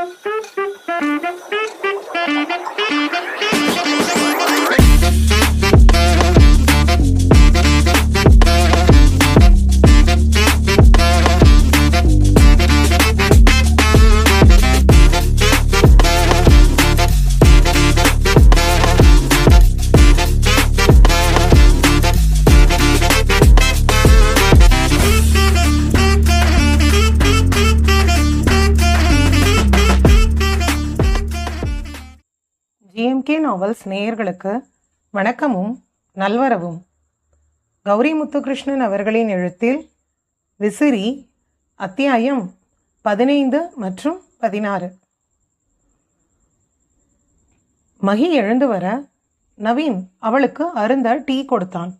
Thank you. நேயர்களுக்கு வணக்கமும் நல்வரவும். கௌரி முத்துகிருஷ்ணன் அவர்களின் எழுத்தில் விசிறி அத்தியாயம் பதினைந்து மற்றும் பதினாறு. மகி எழுந்து வர நவீன் அவளுக்கு அருந்த டீ கொடுத்தான்.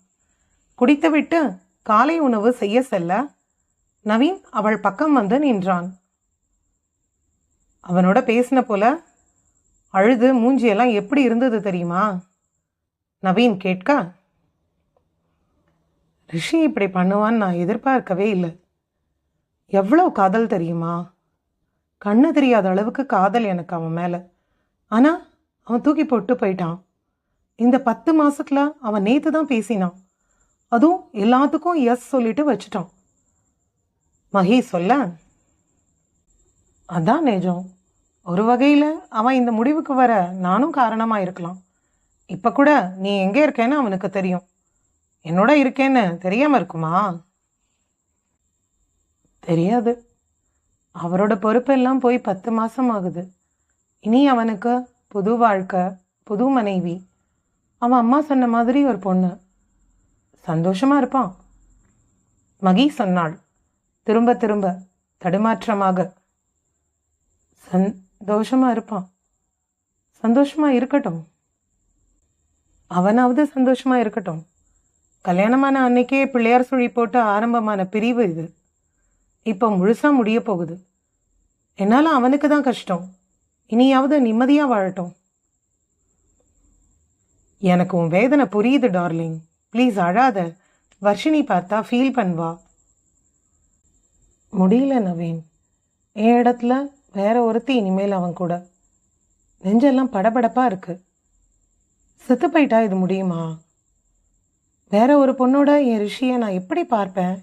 குடித்துவிட்டு காலை உணவு செய்ய செல்ல நவீன் அவள் பக்கம் வந்து நின்றான். அவனோட பேசின போல அழுது மூஞ்சியெல்லாம் எப்படி இருந்தது தெரியுமா? நவீன் கேட்க? ரிஷி இப்படி பண்ணுவான்னு நான் எதிர்பார்க்கவே இல்லை. எவ்வளோ காதல் தெரியுமா? கண்ணு தெரியாத அளவுக்கு காதல் எனக்கு அவன் மேலே. ஆனால் அவன் தூக்கி போட்டு போயிட்டான். இந்த பத்து மாதத்தில் அவன் நேற்று தான் பேசினான். அதுவும் எல்லாத்துக்கும் எஸ் சொல்லிட்டு வச்சுட்டான். மகி சொல்ல. அதான் நிஜம். ஒரு வகையில் அவன் இந்த முடிவுக்கு வர நானும் காரணமாக இருக்கலாம். இப்போ கூட நீ எங்கே இருக்கேன்னு அவனுக்கு தெரியும். என்னோட இருக்கேன்னு தெரியாமல் இருக்குமா? தெரியாது. அவரோட பொறுப்பெல்லாம் போய் பத்து மாதம் ஆகுது. இனி அவனுக்கு புது வாழ்க்கை புது மனைவி. அவன் அம்மா சொன்ன மாதிரி ஒரு பொண்ணு. சந்தோஷமாக இருப்பான். மகி சொன்னாள். திரும்ப திரும்ப தடுமாற்றமாக. சந்தோஷமாக இருப்பான். சந்தோஷமாக இருக்கட்டும். அவனாவது சந்தோஷமா இருக்கட்டும். கல்யாணமான அன்னைக்கே பிள்ளையார் சுழி போட்டு ஆரம்பமான பிரிவு இது. இப்போ முழுசா முடிய போகுது. என்னால் அவனுக்கு தான் கஷ்டம். இனியாவது நிம்மதியா வாழட்டும். எனக்கு உன் வேதனை புரியுது டார்லிங். ப்ளீஸ் அழாத. வர்ஷினி பார்த்தா ஃபீல் பண்ணுவா. முடியல நவீன். என் இடத்துல வேற ஒருத்தி இனிமேல் அவன் கூட. நெஞ்செல்லாம் படபடப்பா இருக்கு. செத்து போயிட்டா இது முடியுமா? வேற ஒரு பொண்ணோட என் ரிஷியை நான் எப்படி பார்ப்பேன்?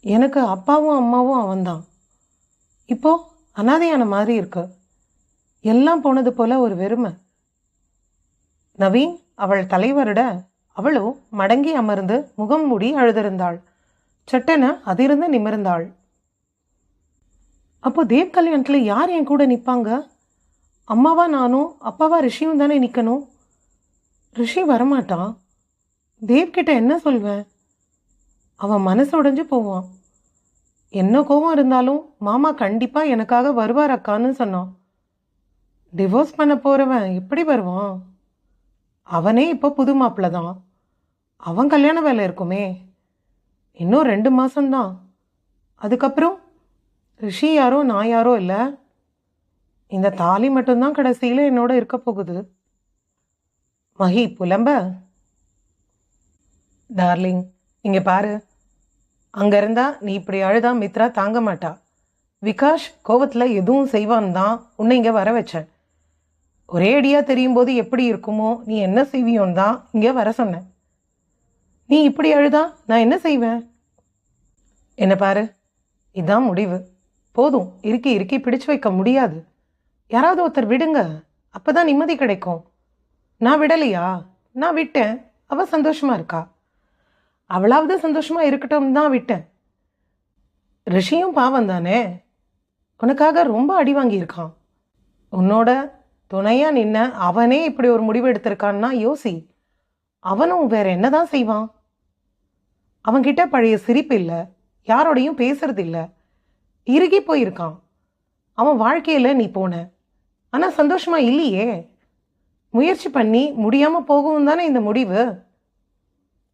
எனக்கு அப்பாவும் அம்மாவும் அவன்தான். இப்போ அனாதையான மாதிரி இருக்கு. எல்லாம் போனது போல ஒரு வெறுமை. நவீன் அவள் தலைவரிட அவளோ மடங்கி அமர்ந்து முகம் மூடி அழுதிருந்தாள். சட்டென அதிருந்து நிமிர்ந்தாள். அப்போ தேவ் கல்யாணத்தில் யார் என் கூட நிற்பாங்க அம்மாவா நானும் அப்பாவா ரிஷியும் தானே நிற்கணும் ரிஷி வரமாட்டான் தேவ்கிட்ட என்ன சொல்வேன்? அவன் மனசு உடைஞ்சு போவான். என்ன கோவம் இருந்தாலும் மாமா கண்டிப்பாக எனக்காக வருவார் அக்கான்னு சொன்னான். டிவோர்ஸ் பண்ண போகிறவன் எப்படி வருவான்? அவனே இப்போ புது மாப்பிள்ள தான். அவன் கல்யாண வேலை இருக்குமே. இன்னும் ரெண்டு மாதம்தான் அதுக்கப்புறம் ரிஷி யாரோ நான் யாரோ இல்லை. இந்த தாலி மட்டும்தான் கடைசியில் என்னோட இருக்க போகுது. மகி புலம்ப. டார்லிங் இங்கே பாரு. அங்கே இருந்தா நீ இப்படி அழுதா மித்ரா தாங்க மாட்டா. விகாஷ் கோவத்தில் எதுவும் செய்வான் தான் உன்னை இங்கே வர வச்சேன் ஒரே அடியாக தெரியும் போது எப்படி இருக்குமோ நீ என்ன செய்வியோன்னு தான் இங்கே வர சொன்னேன் நீ இப்படி அழுதா நான் என்ன செய்வேன்? என்ன பாரு இதான் முடிவு. போதும் இருக்கி இருக்கி பிடிச்சு வைக்க முடியாது. யாராவது ஒருத்தர் விடுங்க அப்போ தான் நிம்மதி கிடைக்கும். நான் விடலையா? நான் விட்டேன். அவள் சந்தோஷமாக இருக்கா? அவளாவது சந்தோஷமாக இருக்கட்டும் தான் விட்டேன். ரிஷியும் பாவம் தானே? உனக்காக ரொம்ப அடி வாங்கியிருக்கான். உன்னோட துணையாக நின்ன அவனே இப்படி ஒரு முடிவு எடுத்திருக்கான்னா யோசி. அவனும் வேற என்னதான் செய்வான்? அவன்கிட்ட பழைய சிரிப்பு இல்லை. யாரோடையும் பேசுறது இல்லை. இறுகி போயிருக்கான். அவன் வாழ்க்கையில் நீ போன. ஆனால் சந்தோஷமாக இல்லையே? முயற்சி பண்ணி முடியாமல் போகவும் தானே இந்த முடிவு?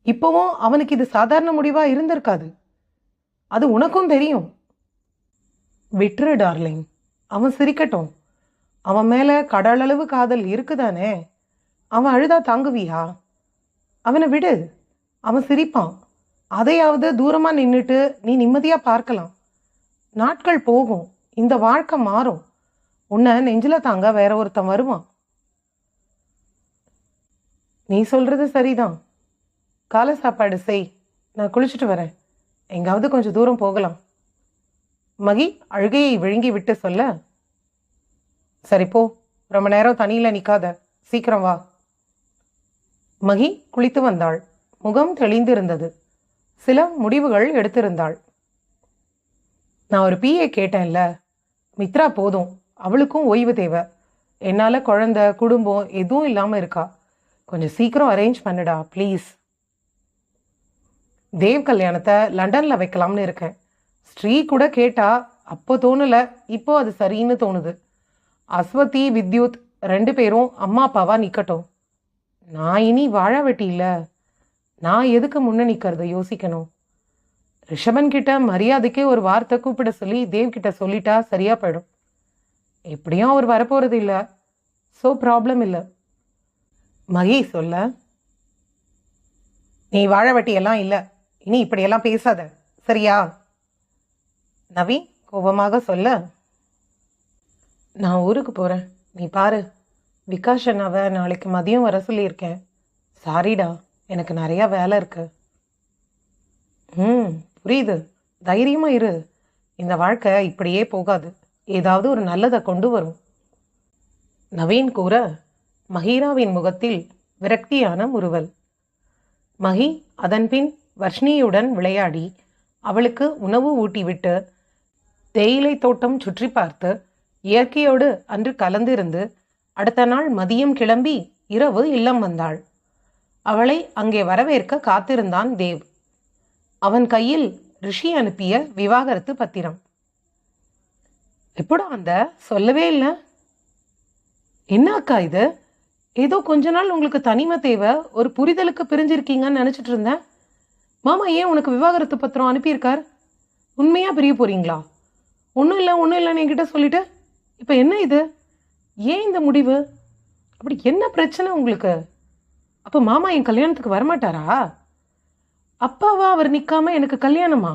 இப்போவும் அவனுக்கு இது சாதாரண முடிவாக இருந்திருக்காது. அது உனக்கும் தெரியும். விட்டுரு டார்லிங். அவன் சிரிக்கட்டும். அவன் மேலே கடலளவு காதல் இருக்குதானே? அவன் அழுதா தாங்குவியா? அவனை விடு. அவன் சிரிப்பான். அதையாவது தூரமாக நின்றுட்டு நீ நிம்மதியாக பார்க்கலாம். நாட்கள் போகும். இந்த வாழ்க்கை மாறும். உன்னை நெஞ்சில தாங்க வேற ஒருத்தன் வருவான். நீ சொல்றது சரிதான். காலை சாப்பாடு செய். நான் குளிச்சுட்டு வரேன். எங்காவது கொஞ்சம் தூரம் போகலாம். மகி அழுகையை விழுங்கி விட்டு சொல்ல சரி போ. ரொம்ப நேரம் தனியில் நிற்காத சீக்கிரம் வா. மகி குளித்து வந்தாள். முகம் தெளிந்திருந்தது. சில முடிவுகள் எடுத்திருந்தாள். நான் ஒரு பிஏ கேட்டேன்ல. மித்ரா போதும். அவளுக்கும் ஓய்வு தேவை. என்னால் குழந்த குடும்பம் எதுவும் இல்லாமல் இருக்கா? கொஞ்சம் சீக்கிரம் அரேஞ்ச் பண்ணுடா ப்ளீஸ் தேவ் கல்யாணத்தை லண்டனில் வைக்கலாம்னு இருக்கேன். ஸ்ரீ கூட கேட்டால் அப்போ தோணலை இப்போ அது சரின்னு தோணுது. அஸ்வதி வித்யுத் ரெண்டு பேரும் அம்மா அப்பாவா நிற்கட்டும் நான் இனி வாழ வெட்டி இல்லை நான் எதுக்கு முன்ன நிற்கிறத யோசிக்கணும். ரிஷபன் கிட்ட மரியாதைக்கே ஒரு வார்த்தை கூப்பிட சொல்லி தேவ் கிட்ட சொல்லிட்டா சரியா போயிடும். எப்படியும் அவர் வரப்போறது இல்லை. ஸோ ப்ராப்ளம் இல்லை. மகி சொல்ல நீ வாழவட்டியெல்லாம் இல்லை. இனி இப்படியெல்லாம் பேசாத. சரியா? நவி கோபமாக சொல்ல நான் ஊருக்கு போகிறேன் நீ பாரு. விகாஷ் அண்ணாவை நாளைக்கு மதியம் வர சொல்லியிருக்கேன். சாரிடா. எனக்கு நிறையா வேலை இருக்கு. ம் புரியுது. தைரியமாக இரு. இந்த வாழ்க்கை இப்படியே போகாது. ஏதாவது ஒரு நல்லதை கொண்டு வரும். நவீன் கூற மஹீராவின் முகத்தில் விரக்தியான முறுவல். மஹி அதன்பின் வர்ஷ்ணியுடன் விளையாடி அவளுக்கு உணவு ஊட்டிவிட்டு தேயிலை தோட்டம் சுற்றி பார்த்து இயற்கையோடு அன்று கலந்திருந்து அடுத்த நாள் மதியம் கிளம்பி இரவு இல்லம் வந்தாள். அவளை அங்கே வரவேற்க காத்திருந்தான் தேவ். அவன் கையில் ரிஷி அனுப்பிய விவாகரத்து பத்திரம். எப்படா அந்த சொல்லவே இல்லை. என்ன அக்கா இது? ஏதோ கொஞ்ச நாள் உங்களுக்கு தனிமை தேவை ஒரு புரிதலுக்கு பிரிஞ்சிருக்கீங்கன்னு நினச்சிட்டு இருந்தேன். மாமா ஏன் உனக்கு விவாகரத்து பத்திரம் அனுப்பியிருக்கார்? உண்மையாக பிரிய போகிறீங்களா ஒன்றும் இல்லை ஒன்றும் இல்லைன்னு என்கிட்ட சொல்லிட்டு இப்போ என்ன இது? ஏன் இந்த முடிவு? அப்படி என்ன பிரச்சனை உங்களுக்கு? அப்போ மாமா என் கல்யாணத்துக்கு வரமாட்டாரா? அப்பாவா அவர் நிற்காம எனக்கு கல்யாணமா?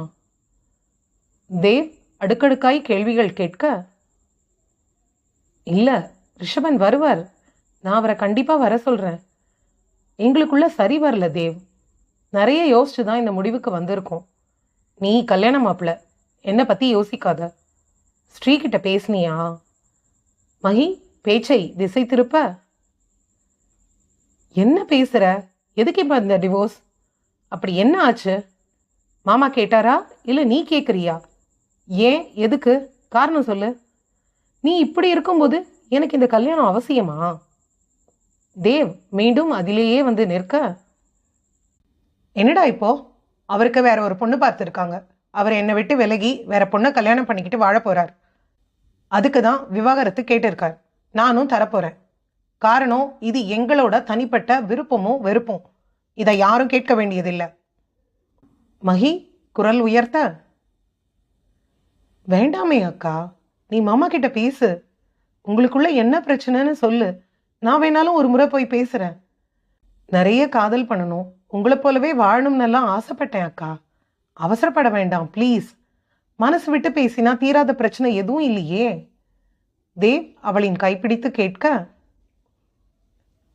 தேவ் அடுக்கடுக்காய் கேள்விகள் கேட்க இல்லை ரிஷபன் வருவார். நான் அவரை கண்டிப்பாக வர சொல்கிறேன் எங்களுக்குள்ள சரி வரல தேவ். நிறைய யோசிச்சு தான் இந்த முடிவுக்கு வந்திருக்கோம். நீ கல்யாண மாப்பிள்ள என்னை பற்றி யோசிக்காத. ஸ்ரீகிட்ட பேசுனியா? மகி பேச்சை திசை திருப்ப. என்ன பேசுகிற எதுக்கு இப்போ இந்த டிவோர்ஸ் அப்படி என்ன ஆச்சு? மாமா கேட்டாரா? இல்லை நீ கேட்குறியா ஏன்? எதுக்கு? காரணம் சொல்லு. நீ இப்படி இருக்கும்போது எனக்கு இந்த கல்யாணம் அவசியமா? தேவ் மீண்டும் அதிலேயே வந்து நிற்க என்னடா இப்போ? அவருக்கு வேற ஒரு பொண்ணு பார்த்துருக்காங்க. அவர் என்னை விட்டு விலகி வேற பொண்ணை கல்யாணம் பண்ணிக்கிட்டு வாழ போறார். அதுக்கு தான் விவாகரத்து கேட்டிருக்கார். நானும் தரப்போறேன். காரணம் இது எங்களோட தனிப்பட்ட விருப்பமும் வெறுப்பும். இதை யாரும் கேட்க வேண்டியதில்லை. மகி குரல் உயர்த்த. வேண்டாமே அக்கா. நீ மாமா கிட்ட பேசு. உங்களுக்குள்ள என்ன பிரச்சனைன்னு சொல்லு. நான் வேணாலும் ஒரு முறை போய் பேசுகிறேன் நிறைய காதல் பண்ணணும். உங்களை போலவே வாழணும்னெல்லாம் ஆசைப்பட்டேன் அக்கா. அவசரப்பட வேண்டாம் ப்ளீஸ் மனசு விட்டு பேசினா தீராத பிரச்சனை எதுவும் இல்லையே. தேவ் அவளின் கைப்பிடித்து கேட்க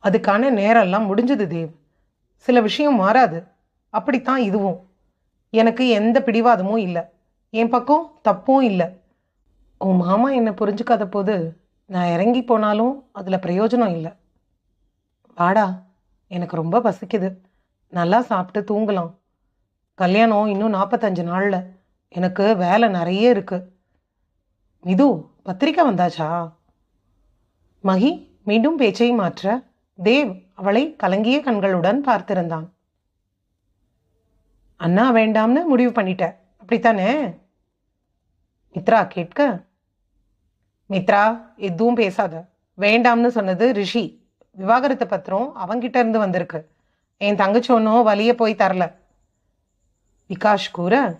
அதுக்கான நேரம்லாம் முடிஞ்சது தேவ். சில விஷயம் மாறாது. அப்படித்தான் இதுவும். எனக்கு எந்த பிடிவாதமும் இல்லை. என் பக்கம் தப்பும் இல்லை. உன் மாமா என்னை புரிஞ்சுக்காத போது நான் இறங்கி போனாலும் அதில் பிரயோஜனம் இல்லை. வாடா எனக்கு ரொம்ப பசிக்குது. நல்லா சாப்பிட்டு தூங்கலாம். கல்யாணம் இன்னும் நாற்பத்தஞ்சு நாளில். எனக்கு வேலை நிறைய இருக்குது மிது பத்திரிக்கை வந்தாச்சா? மகி மீண்டும் பேச்சை மாற்ற தேவ் அவளை கலங்கிய கண்களுடன் பார்த்திருந்தான். அண்ணா வேண்டாம்னு முடிவு பண்ணிட்ட. அப்படித்தானே? மித்ரா கேட்க மித்ரா எதுவும் பேசாத. வேண்டாம்னு சொன்னது ரிஷி. விவாகரத்து பத்திரம் அவங்கிட்ட இருந்து வந்திருக்கு. என் தங்கச்சி ஒன்றும் வழியே போய் தரல. விகாஷ் கூற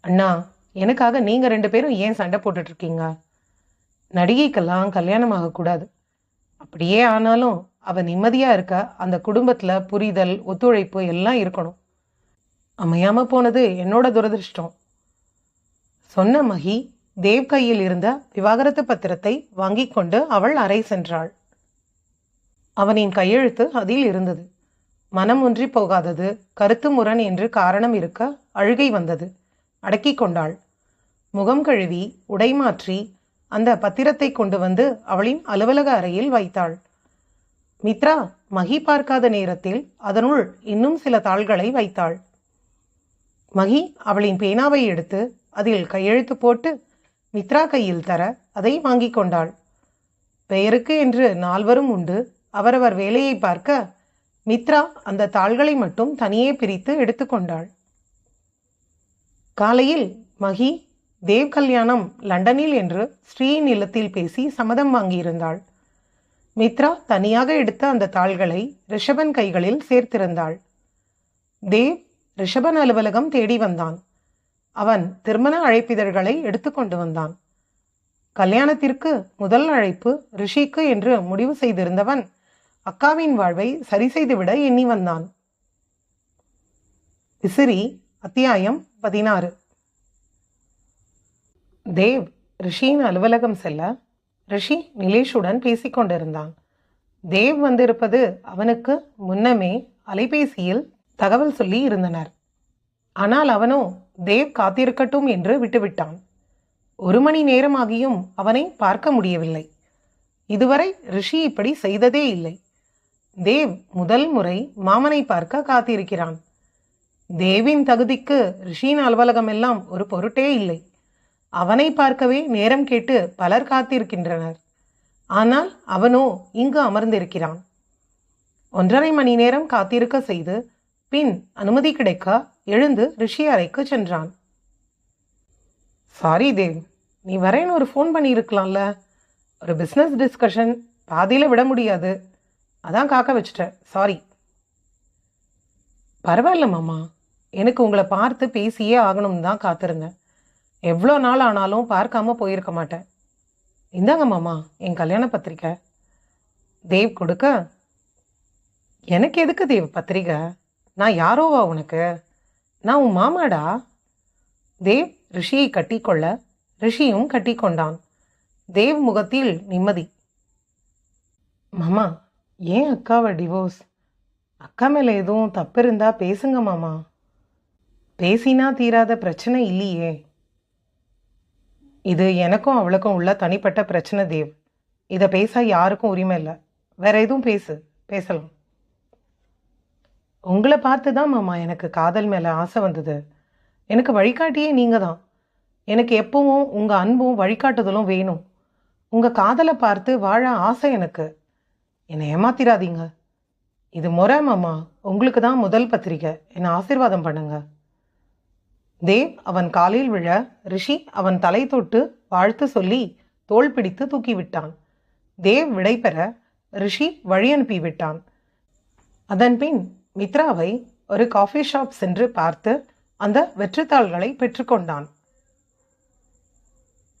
அண்ணா எனக்காக நீங்கள் ரெண்டு பேரும் ஏன் சண்டை போட்டுட்ருக்கீங்க? நடிகைக்கெல்லாம் கல்யாணம் ஆகக்கூடாது அப்படியே ஆனாலும் அவள் நிம்மதியாக இருக்க அந்த குடும்பத்தில் புரிதல் ஒத்துழைப்பு எல்லாம் இருக்கணும். அமையாமல் போனது என்னோட துரதிருஷ்டம். சொன்ன மகி தேவ் கையில் இருந்த விவாகரத்து பத்திரத்தை வாங்கிக் கொண்டு அவள் அறை சென்றாள். அவனின் கையெழுத்து அதில் இருந்தது. மனம் ஒன்றி போகாதது கருத்து முரண் என்று காரணம் இருக்க அழுகை வந்தது. அடக்கிக் கொண்டாள். முகம் கழுவி உடை மாற்றி அந்த பத்திரத்தை கொண்டு வந்து அவளின் அலுவலக அறையில் வைத்தாள். மித்ரா மகி பார்க்காத நேரத்தில் அதனுள் இன்னும் சில தாள்களை வைத்தாள். மகி அவளின் பேனாவை எடுத்து அதில் கையெழுத்து போட்டு மித்ரா கையில் தர அதை வாங்கிக் கொண்டாள். பெயருக்கு என்று நால்வரும் உண்டு. அவரவர் வேலையை பார்க்க மித்ரா அந்த தாள்களை மட்டும் தனியே பிரித்து எடுத்துக்கொண்டாள் காலையில் மகி தேவ் கல்யாணம் லண்டனில் என்று ஸ்ரீயின் இல்லத்தில் பேசி சம்மதம் வாங்கியிருந்தாள். மித்ரா தனியாக எடுத்த அந்த தாள்களை ரிஷபன் கைகளில் சேர்த்திருந்தாள். தேவ் ரிஷபன் அலுவலகம் தேடி வந்தான். அவன் திருமண அழைப்பிதழ்களை எடுத்துக்கொண்டு வந்தான். கல்யாணத்திற்கு முதல் அழைப்பு ரிஷிக்கு என்று முடிவு செய்திருந்தவன் அக்காவின் வாழ்வை சரி செய்துவிட எண்ணி வந்தான். விசிறி அத்தியாயம் பதினாறு. தேவ் ரிஷியின் அலுவலகம் செல்ல ரிஷி நிலேஷுடன் பேசிக் கொண்டிருந்தான். தேவ் வந்திருப்பது அவனுக்கு முன்னமே அலைபேசியில் தகவல் சொல்லி இருந்தனர். ஆனால் அவனோ தேவ் காத்திருக்கட்டும் என்று விட்டுவிட்டான். ஒரு மணி நேரமாகியும் அவனை பார்க்க முடியவில்லை. இதுவரை ரிஷி இப்படி செய்ததே இல்லை. தேவ் முதல் முறை மாமனை பார்க்க காத்திருக்கிறான். தேவின் தகுதிக்கு ரிஷியின் அலுவலகம் எல்லாம் ஒரு பொருட்டே இல்லை. அவனை பார்க்கவே நேரம் கேட்டு பலர் காத்திருக்கின்றனர். ஆனால் அவனோ இங்கு அமர்ந்திருக்கிறான். ஒன்றரை மணி நேரம் காத்திருக்க செய்து பின் அனுமதி கிடைக்க எழுந்து ரிஷி அறைக்கு சென்றான். சாரி தேவ் நீ வரேன்னு ஒரு ஃபோன் பண்ணியிருக்கலாம்ல. ஒரு பிஸ்னஸ் டிஸ்கஷன் பாதியில் விட முடியாது. அதான் காக்க வச்சிட்டேன். சாரி பரவாயில்ல மாமா. எனக்கு உங்களை பார்த்து பேசியே ஆகணும்னு தான் காத்திருந்தேன். எவ்வளோ நாள் ஆனாலும் பார்க்காம போயிருக்க மாட்டேன். இந்தாங்க மாமா என் கல்யாண பத்திரிக்கை. தேவ் கொடுக்க? எனக்கு எதுக்கு தேவ் பத்திரிக்கை? நான் யாரோவா உனக்கு? நான் உன் மாமாடா. தேவ் ரிஷியை கட்டிக்கொள்ள ரிஷியும் கட்டிக்கொண்டான். தேவ் முகத்தில் நிம்மதி. மாமா ஏன் அக்காவை டிவோர்ஸ் அக்கா மேலே எதுவும் தப்பு இருந்தா பேசுங்க மாமா. பேசினா தீராத பிரச்சனை இல்லையே. இது எனக்கும் அவளுக்கும் உள்ள தனிப்பட்ட பிரச்சனை தேவ். இதை பேச யாருக்கும் உரிமை இல்லை. வேற எதுவும் பேசு. பேசலாம். உங்களை பார்த்து தான் மாமா எனக்கு காதல் மேலே ஆசை வந்தது. எனக்கு வழிகாட்டியே நீங்கள் தான். எனக்கு எப்பவும் உங்கள் அன்பும் வழிகாட்டுதலும் வேணும். உங்கள் காதலை பார்த்து வாழ ஆசை எனக்கு. என்னை ஏமாத்திராதீங்க. இது முறை மாமா. உங்களுக்கு தான் முதல் பத்திரிக்கை. என்னை ஆசீர்வாதம் பண்ணுங்க. தேவ் அவன் காலில் விழ ரிஷி அவன் தலை தொட்டு வாழ்த்து சொல்லி தோள் பிடித்து தூக்கிவிட்டான். தேவ் விடைபெற ரிஷி வழி அனுப்பி விட்டான் அதன்பின் மித்ராவை ஒரு காஃபி ஷாப் சென்று பார்த்து அந்த வெற்றித்தாள்களை பெற்றுக்கொண்டான்.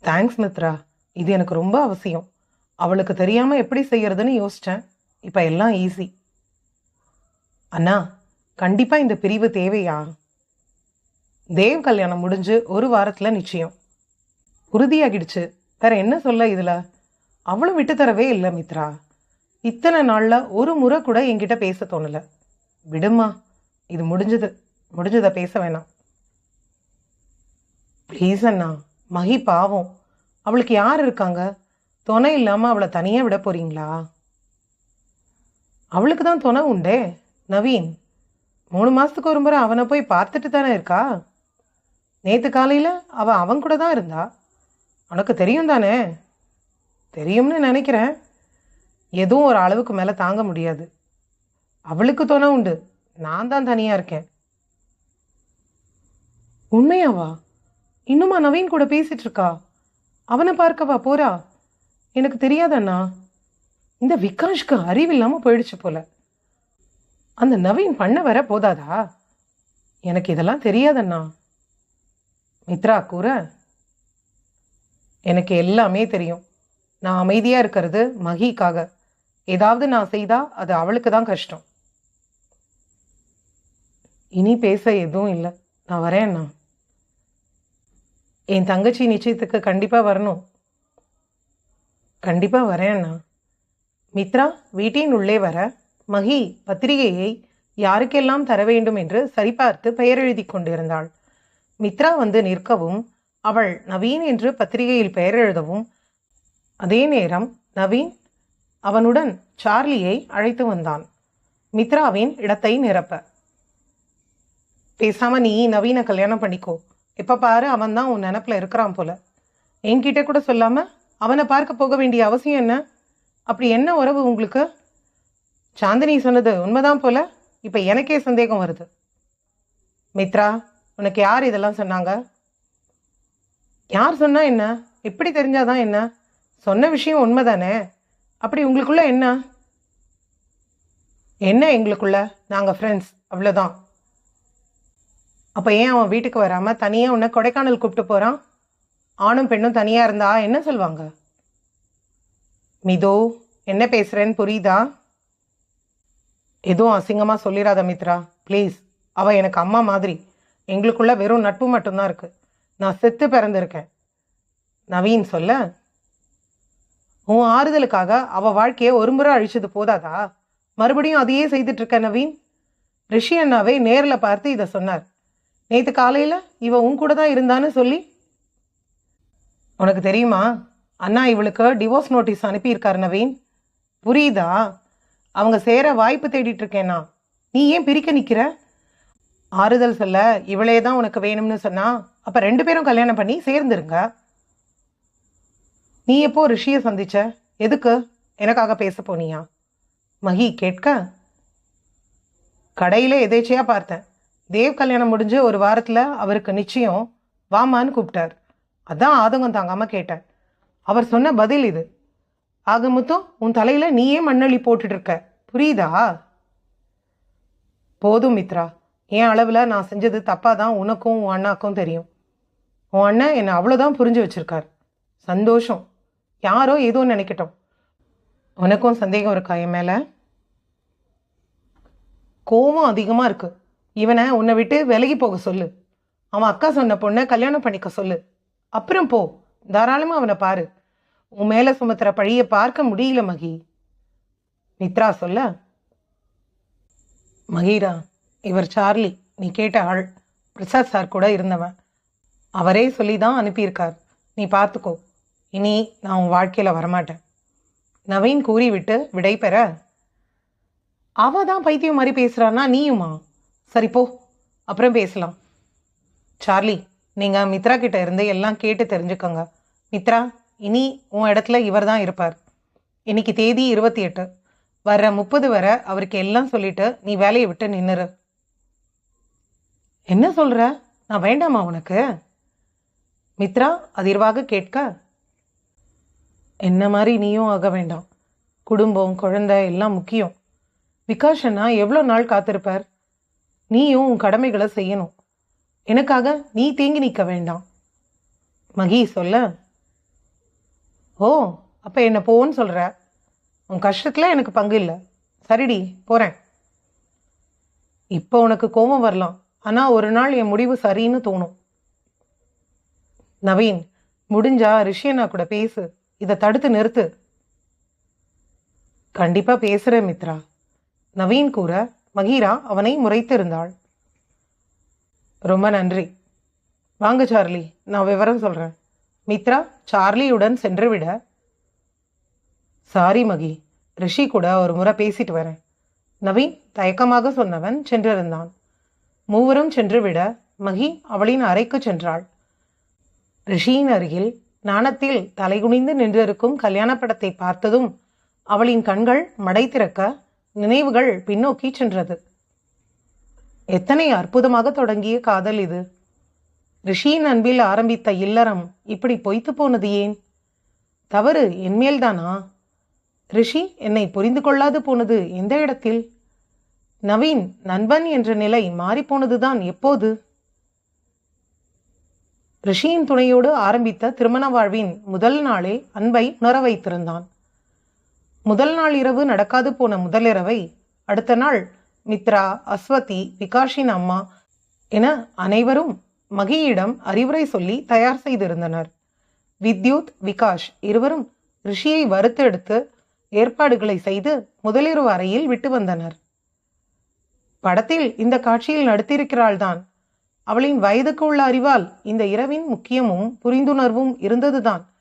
தேங்க்ஸ் மித்ரா. இது எனக்கு ரொம்ப அவசியம். அவளுக்கு தெரியாம எப்படி செய்யறதுன்னு யோசிச்சேன். இப்போ எல்லாம் ஈஸி அண்ணா கண்டிப்பா இந்த பிரிவு தேவையா? தேவ் கல்யாணம் முடிஞ்சு ஒரு வாரத்துல நிச்சயம். உறுதியாகிடுச்சு. வேற என்ன சொல்ல இதுல? அவளும் விட்டு தரவே இல்லை மித்ரா. இத்தனை நாள்ல ஒரு முறை கூட என்கிட்ட பேச தோணல. விடுமா? இது முடிஞ்சது. முடிஞ்சதை பேச வேணாம். ப்ளீஸ் அண்ணா. மகி பாவம். அவளுக்கு யார் இருக்காங்க? துணை இல்லாமல் அவளை தனியாக விட போறீங்களா? அவளுக்கு தான் துணை உண்டே நவீன். மூணு மாதத்துக்கு ஒரு முறை அவனை போய் பார்த்துட்டு தானே இருக்கா? நேற்று காலையில் அவள் அவன் கூட தான் இருந்தா. உனக்கு தெரியும் தானே? தெரியும்னு நினைக்கிறேன். எதுவும் ஒரு அளவுக்கு மேலே தாங்க முடியாது. அவளுக்கு துணை உண்டு. நான் தான் தனியாக இருக்கேன். உண்மையாவா? இன்னுமா நவீன் கூட பேசிட்டு இருக்கா? அவனை பார்க்கவா போறா? எனக்கு தெரியாதண்ணா இந்த விகாஷ்க்கு அறிவில்லாமல் போயிடுச்சு போல. அந்த நவீன் பண்ண வர போதாதா? எனக்கு இதெல்லாம் தெரியாதண்ணா மித்ரா கூற எனக்கு எல்லாமே தெரியும். நான் அமைதியாக இருக்கிறது மகிக்காக. ஏதாவது நான் செய்தால் அது அவளுக்கு தான் கஷ்டம். இனி பேச எதுவும் இல்லை. நான் வரேன் அண்ணா. என் தங்கச்சி நிச்சயத்துக்கு கண்டிப்பாக வரணும். கண்டிப்பாக வரேன் அண்ணா. மித்ரா வீட்டின் உள்ளே வர மகி பத்திரிகையை யாருக்கெல்லாம் தர வேண்டும் என்று சரிபார்த்து பெயர் எழுதி கொண்டிருந்தாள். மித்ரா வந்து நிற்கவும் அவள் நவீன் என்று பத்திரிகையில் பெயர் எழுதவும் அதே நேரம் நவீன் அவனுடன் சார்லியை அழைத்து வந்தான். மித்ராவின் இடத்தை நிரப்ப. பேசாமல் நீ நவீன கல்யாணம் பண்ணிக்கோ. இப்போ பாரு அவன் தான் உன் நினப்பில் இருக்கிறான் போல. என்கிட்ட கூட சொல்லாமல் அவனை பார்க்க போக வேண்டிய அவசியம் என்ன? அப்படி என்ன உறவு உங்களுக்கு? சாந்தினி சொன்னது உண்மைதான் போல. இப்போ எனக்கே சந்தேகம் வருது. மித்ரா உனக்கு யார் இதெல்லாம் சொன்னாங்க? யார் சொன்னா என்ன? எப்படி தெரிஞ்சாதான் என்ன? சொன்ன விஷயம் உண்மை தானே அப்படி உங்களுக்குள்ள என்ன? என்ன எங்களுக்குள்ள? நாங்கள் ஃப்ரெண்ட்ஸ் அவ்வளோதான் அப்போ ஏன் அவன் வீட்டுக்கு வராமல் தனியாக உன்னை கொடைக்கானல் கூப்பிட்டு போகிறான் ஆணும் பெண்ணும் தனியாக இருந்தா என்ன சொல்வாங்க? மிதோ என்ன பேசுகிறேன்னு புரியுதா? எதுவும் அசிங்கமாக சொல்லிடாத மித்ரா ப்ளீஸ் அவள் எனக்கு அம்மா மாதிரி. எங்களுக்குள்ள வெறும் நட்பு மட்டும்தான் இருக்குது நான் செத்து பிறந்திருக்கேன். நவீன் சொல்ல உன் ஆறுதலுக்காக அவள் வாழ்க்கையை ஒரு முறை அழிச்சது போதாதா? மறுபடியும் அதையே செய்துட்டு இருக்க நவீன்? ரிஷி அண்ணாவே நேரில் பார்த்து இதை சொன்னார். நேற்று காலையில் இவன் உன் கூட தான் இருந்தான்னு சொல்லி. உனக்கு தெரியுமா? அண்ணா இவளுக்கு டிவோர்ஸ் நோட்டீஸ் அனுப்பியிருக்காரு நவீன். புரியுதா? அவங்க சேர வாய்ப்பு தேடிட்டு இருக்கேனா நீ ஏன் பிரிக்க நிற்கிற ஆறுதல் சொல்ல இவளே தான் உனக்கு வேணும்னு சொன்னா அப்போ ரெண்டு பேரும் கல்யாணம் பண்ணி சேர்ந்துருங்க. நீ எப்போ ரிஷியை சந்திச்ச? எதுக்கு? எனக்காக பேச போனியா? மகி கேட்க? கடையில் எதேச்சையாக பார்த்தேன். தேவ் கல்யாணம் முடிஞ்சு ஒரு வாரத்தில் அவருக்கு நிச்சயம் வாமான்னு கூப்பிட்டார். அதான் ஆதங்கம் தாங்காமல் கேட்டேன். அவர் சொன்ன பதில் இது. ஆக மொத்தம் உன் தலையில் நீயே மண்ணள்ளி போட்டுட்ருக்க புரியுதா? போதும் மித்ரா. என் அளவில் நான் செஞ்சது தப்பாக தான் உனக்கும் உன் அண்ணாக்கும் தெரியும். உன் அண்ணன் என்னை அவ்வளோதான் புரிஞ்சு வச்சிருக்கார். சந்தோஷம். யாரோ ஏதோ நினைக்கட்டும். உனக்கும் சந்தேகம் இருக்கா என் மேலே? கோவம் அதிகமாக இருக்குது இவனை உன்னை விட்டு விலகி போக சொல்லு. அவன் அக்கா சொன்ன பொண்ணை கல்யாணம் பண்ணிக்க சொல்லு. அப்புறம் போ. தாராளமாக அவனை பாரு. உன் மேலே சுமத்துற பழியை பார்க்க முடியல மகி. மித்ரா சொல்ல. மகீரா இவர் சார்லி நீ கேட்ட ஆள். பிரசாத் சார் கூட இருந்தவன். அவரே சொல்லி தான் அனுப்பியிருக்கார். நீ பார்த்துக்கோ. இனி நான் உன் வாழ்க்கையில் வரமாட்டேன். நவீன் கூறிவிட்டு விடை பெற. அவ தான் பைத்தியம் மாதிரி பேசுகிறான்னா நீயுமா? சரி போ. அப்புறம் பேசலாம். சார்லி நீங்கள் மித்ரா கிட்ட இருந்து எல்லாம் கேட்டு தெரிஞ்சுக்கோங்க. மித்ரா இனி உன் இடத்துல இவர் தான் இருப்பார். இன்னைக்கு தேதி இருபத்தி எட்டு. வர்ற முப்பது வரை அவருக்கு எல்லாம் சொல்லிட்டு நீ வேலையை விட்டு நின்னுரு. என்ன சொல்ற? நான் வேண்டாமா உனக்கு? மித்ரா அதிர்வாக கேட்க என்ன மாதிரி நீயும் ஆக வேண்டாம். குடும்பம் குழந்தை எல்லாம் முக்கியம். விகாஷன்னா எவ்வளோ நாள் காத்திருப்பார்? நீயும் உன் கடமைகளை செய்யணும். எனக்காக நீ தேங்கி நிற்க வேண்டாம். மகி சொல்ல. ஓ அப்போ என்ன போன்னு சொல்கிற உன் கஷ்டத்தில் எனக்கு பங்கு இல்லை. சரிடி போகிறேன் இப்போ உனக்கு கோபம் வரலாம். ஆனால் ஒரு நாள் என் முடிவு சரின்னு தோணும். நவீன் முடிஞ்சா ரிஷியனா கூட பேசு. இதை தடுத்து நிறுத்து. கண்டிப்பா பேசுறேன் மித்ரா. நவீன் கூற மகீரா அவனை முறைத்திருந்தாள். ரொம்ப நன்றி. வாங்க சார்லி. நான் விவரம் சொல்கிறேன் மித்ரா சார்லியுடன் சென்று விட சாரி மகி. ரிஷி கூட ஒரு முறை பேசிட்டு வரேன். நவீன் தயக்கமாக சொன்னவன் சென்றிருந்தான். மூவரும் சென்று விட மகி அவளின் அறைக்கு சென்றாள். ரிஷியின் அருகில் நாணத்தில் தலைகுனிந்து நின்றிருக்கும் கல்யாண படத்தை பார்த்ததும் அவளின் கண்கள் மடை திறக்க நினைவுகள் பின்னோக்கி சென்றது. எத்தனை அற்புதமாக தொடங்கிய காதல் இது. ரிஷியின் அன்பில் ஆரம்பித்த இல்லறம் இப்படி பொய்த்து போனது ஏன்? தவறு என்மேல்தானா ரிஷி என்னை புரிந்து கொள்ளாது போனது எந்த இடத்தில்? நவீன் நண்பன் என்ற நிலை மாறிப்போனதுதான் எப்போது? ரிஷியின் துணையோடு ஆரம்பித்த திருமண வாழ்வின் முதல் நாளே அன்பை உணர வைத்திருந்தான். முதல் நாள் இரவு நடக்காது போன முதலிரவை அடுத்த நாள் மித்ரா அஸ்வதி விகாஷின் அம்மா என அனைவரும் மகியிடம் அறிவுரை சொல்லி தயார் செய்திருந்தனர். வித்யுத் விகாஷ் இருவரும் ரிஷியை வறுத்தெடுத்து ஏற்பாடுகளை செய்து முதலிரவு அறையில் விட்டு வந்தனர். படத்தில் இந்த காட்சியில் நடித்திருக்கிறாள்தான். அவளின் வயதுக்கு உள்ள அறிவால் இந்த இரவின் முக்கியமும் புரிந்துணர்வும் இருந்ததுதான்.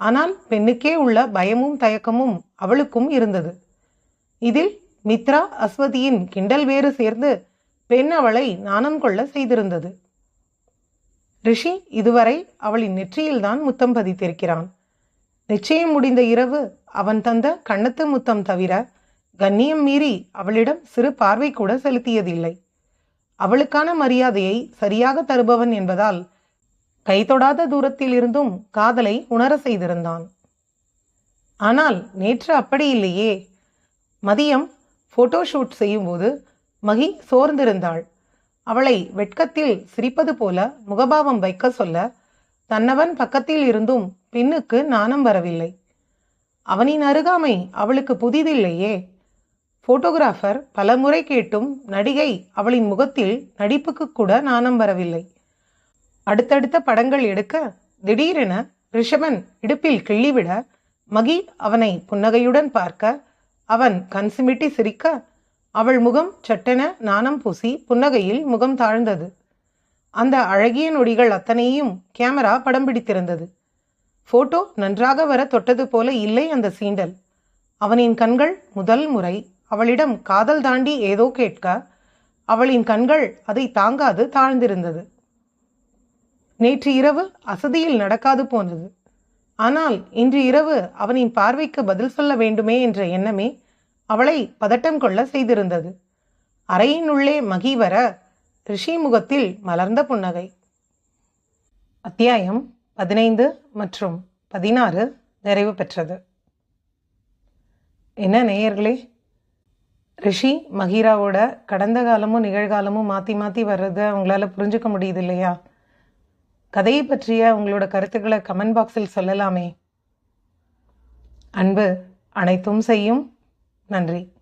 ஆனால் பெண்ணுக்கே உள்ள பயமும் தயக்கமும் அவளுக்கும் இருந்தது. இதில் மித்ரா அஸ்வதியின் கிண்டல் வேறு சேர்ந்து பெண் அவளை நாணம் கொள்ள செய்திருந்தது. ரிஷி இதுவரை அவளின் நெற்றியில்தான் முத்தம் பதித்திருக்கிறான். நிச்சயம் முடிந்த இரவு அவன் தந்த கண்ணத்து முத்தம் தவிர கண்ணியம் மீறி அவளிடம் சிறு பார்வை கூட செலுத்தியதில்லை. அவளுக்கான மரியாதையை சரியாக தருபவன் என்பதால் கைதொடாத தூரத்தில் இருந்தும் காதலை உணர செய்திருந்தான். ஆனால் நேற்று அப்படி இல்லையே. மதியம் போட்டோ ஷூட் செய்யும்போது மகி சோர்ந்திருந்தாள். அவளை வெட்கத்தில் சிரிப்பது போல முகபாவம் வைக்க சொல்ல தன்னவன் பக்கத்தில் இருந்தும் பின்னுக்கு நாணம் வரவில்லை. அவனின் அருகாமை அவளுக்கு புதிதில்லையே. போட்டோகிராஃபர் பலமுறை கேட்டும் நடிகை அவளின் முகத்தில் நடிப்புக்கு கூட நாணம் வரவில்லை. அடுத்தடுத்த படங்கள் எடுக்க திடீரென ரிஷபன் இடுப்பில் கிள்ளிவிட மகி அவனை புன்னகையுடன் பார்க்க அவன் கண் சிமிட்டி சிரிக்க அவள் முகம் சட்டென நாணம் பூசி புன்னகையில் முகம் தாழ்ந்தது. அந்த அழகிய நொடிகள் அத்தனையும் கேமரா படம் பிடித்திருந்தது. போட்டோ நன்றாக வர தொட்டது போல இல்லை அந்த சீண்டல். அவனின் கண்கள் முதல் முறை அவளிடம் காதல் தாண்டி ஏதோ கேட்க அவளின் கண்கள் அதை தாங்காது தாழ்ந்திருந்தது. நேற்று இரவு அசதியில் நடக்காது போனது. ஆனால் இன்று இரவு அவனின் பார்வைக்கு பதில் சொல்ல வேண்டுமே என்ற எண்ணமே அவளை பதட்டம் கொள்ள செய்திருந்தது. அறையின் உள்ளே மகி வர ரிஷி முகத்தில் மலர்ந்த புன்னகை. அத்தியாயம் பதினைந்து மற்றும் பதினாறு நிறைவு பெற்றது. என்ன நேயர்களே? ரிஷி மகிராவோட கடந்த காலமும் நிகழ்காலமும் மாற்றி மாற்றி வர்றதை அவங்களால புரிஞ்சுக்க முடியுது இல்லையா? கதையை பற்றிய உங்களோட கருத்துக்களை கமெண்ட் பாக்ஸில் சொல்லலாமே. அன்பு அனைத்தும் செய்யும். நன்றி.